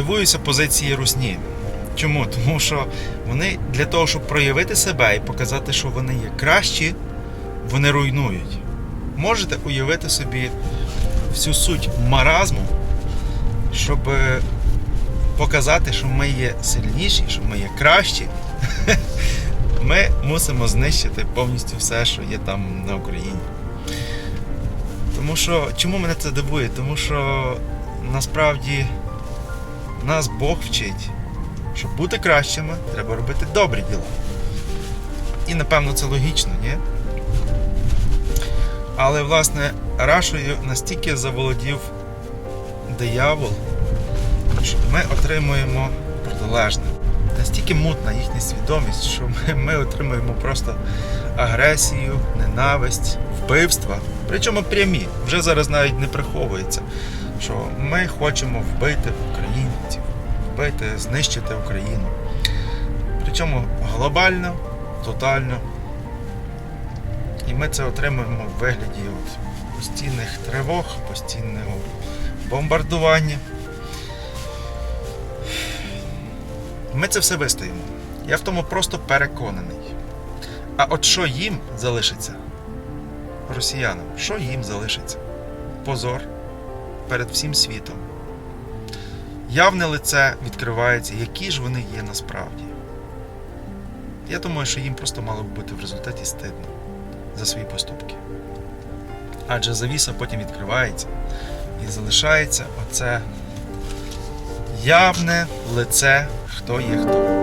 дивуюся позиції русні. Чому? Тому що вони для того, щоб проявити себе і показати, що вони є кращі, вони руйнують. Можете уявити собі всю суть маразму, щоб е, показати, що ми є сильніші, що ми є кращі. Ми мусимо знищити повністю все, що є там на Україні. Тому що чому мене це дивує? Тому що насправді нас Бог вчить, щоб бути кращими, треба робити добрі діла. І напевно це логічно, ні? Але власне Рашою настільки заволодів диявол, що ми отримуємо протилежне. Настільки мутна їхня свідомість, що ми, ми отримуємо просто агресію, ненависть, вбивства. Причому прямі. Вже зараз навіть не приховується, що ми хочемо вбити українців, вбити, знищити Україну. Причому глобально, тотально. І ми це отримуємо в вигляді от постійних тривог, постійного бомбардування. Ми це все вистоїмо. Я в тому просто переконаний. А от що їм залишиться? Росіянам, що їм залишиться? Позор перед всім світом. Явне лице відкривається, які ж вони є насправді. Я думаю, що їм просто мало б бути в результаті стидно за свої поступки. Адже завіса потім відкривається і залишається оце явне лице, хто є хто.